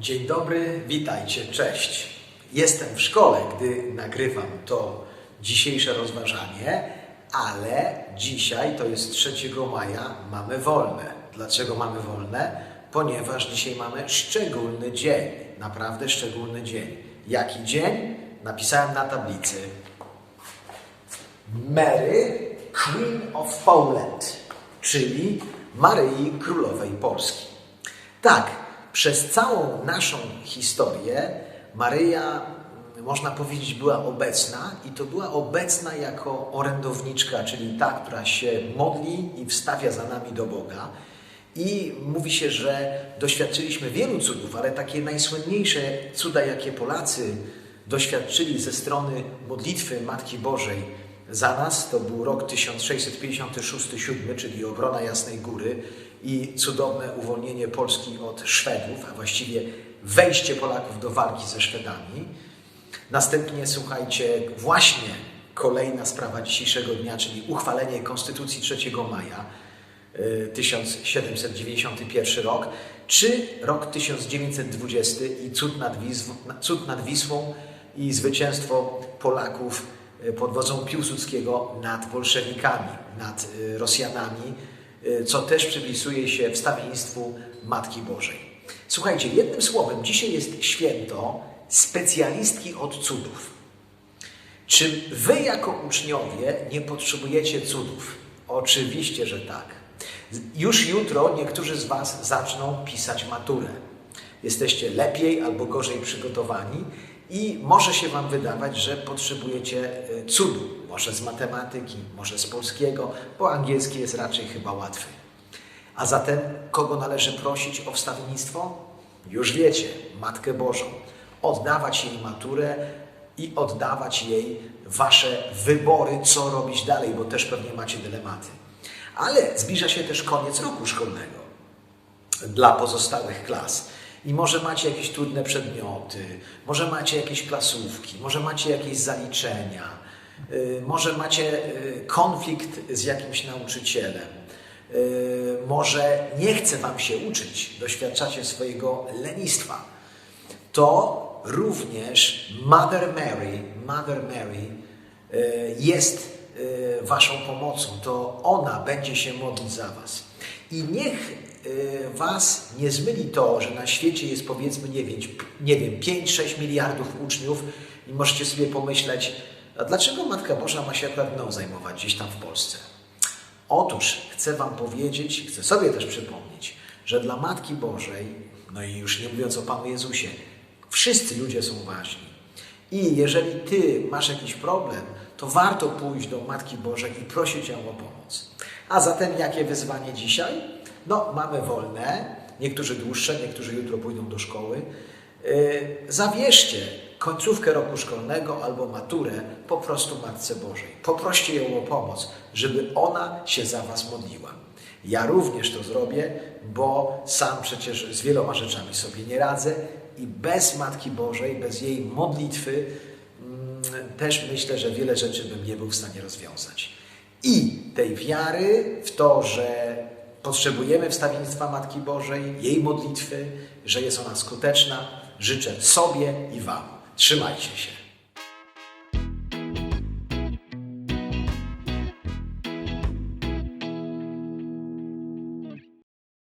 Dzień dobry, witajcie, cześć. Jestem w szkole, gdy nagrywam to dzisiejsze rozważanie, ale dzisiaj, to jest 3 maja, mamy wolne. Dlaczego mamy wolne? Ponieważ dzisiaj mamy szczególny dzień, naprawdę szczególny dzień. Jaki dzień? Napisałem na tablicy. Mary, Queen of Poland, czyli Maryi Królowej Polski. Tak, przez całą naszą historię Maryja, można powiedzieć, była obecna i to była obecna jako orędowniczka, czyli ta, która się modli i wstawia za nami do Boga. I mówi się, że doświadczyliśmy wielu cudów, ale takie najsłynniejsze cuda, jakie Polacy doświadczyli ze strony modlitwy Matki Bożej za nas, to był rok 1656-7, czyli obrona Jasnej Góry i cudowne uwolnienie Polski od Szwedów, a właściwie wejście Polaków do walki ze Szwedami. Następnie, słuchajcie, właśnie kolejna sprawa dzisiejszego dnia, czyli uchwalenie Konstytucji 3 maja. y, 1791 rok, czy rok 1920 i cud nad, Wisł, cud nad Wisłą i zwycięstwo Polaków y, pod wodzą Piłsudskiego nad bolszewikami, nad y, Rosjanami, y, co też przypisuje się wstawienstwu Matki Bożej. Słuchajcie, jednym słowem, dzisiaj jest święto specjalistki od cudów. Czy wy jako uczniowie nie potrzebujecie cudów? Oczywiście, że tak. Już jutro niektórzy z was zaczną pisać maturę. Jesteście lepiej albo gorzej przygotowani i może się wam wydawać, że potrzebujecie e, cudu. Może z matematyki, może z polskiego, bo angielski jest raczej chyba łatwy. A zatem kogo należy prosić o wstawiennictwo? Już wiecie, Matkę Bożą. Oddawać jej maturę i oddawać jej wasze wybory, co robić dalej, bo też pewnie macie dylematy. Ale zbliża się też koniec roku szkolnego dla pozostałych klas. I może macie jakieś trudne przedmioty, może macie jakieś klasówki, może macie jakieś zaliczenia, y, może macie y, konflikt z jakimś nauczycielem, y, może nie chce Wam się uczyć, doświadczacie swojego lenistwa. To również Mother Mary, Mother Mary jest Waszą pomocą. To ona będzie się modlić za Was. I niech y, Was nie zmyli to, że na świecie jest powiedzmy, nie wiem, nie wiem 5-6 miliardów uczniów i możecie sobie pomyśleć, a dlaczego Matka Boża ma się akurat mną zajmować gdzieś tam w Polsce? Otóż chcę Wam powiedzieć, chcę sobie też przypomnieć, że dla Matki Bożej, no i już nie mówiąc o Panu Jezusie, wszyscy ludzie są ważni. I jeżeli Ty masz jakiś problem, to warto pójść do Matki Bożej i prosić ją o pomoc. A zatem jakie wyzwanie dzisiaj? No, mamy wolne, niektórzy dłuższe, niektórzy jutro pójdą do szkoły. Yy, Zawierzcie końcówkę roku szkolnego albo maturę po prostu Matce Bożej. Poproście ją o pomoc, żeby ona się za Was modliła. Ja również to zrobię, bo sam przecież z wieloma rzeczami sobie nie radzę i bez Matki Bożej, bez jej modlitwy mm, też myślę, że wiele rzeczy bym nie był w stanie rozwiązać. I tej wiary w to, że potrzebujemy wstawiennictwa Matki Bożej, jej modlitwy, że jest ona skuteczna, życzę sobie i Wam. Trzymajcie się.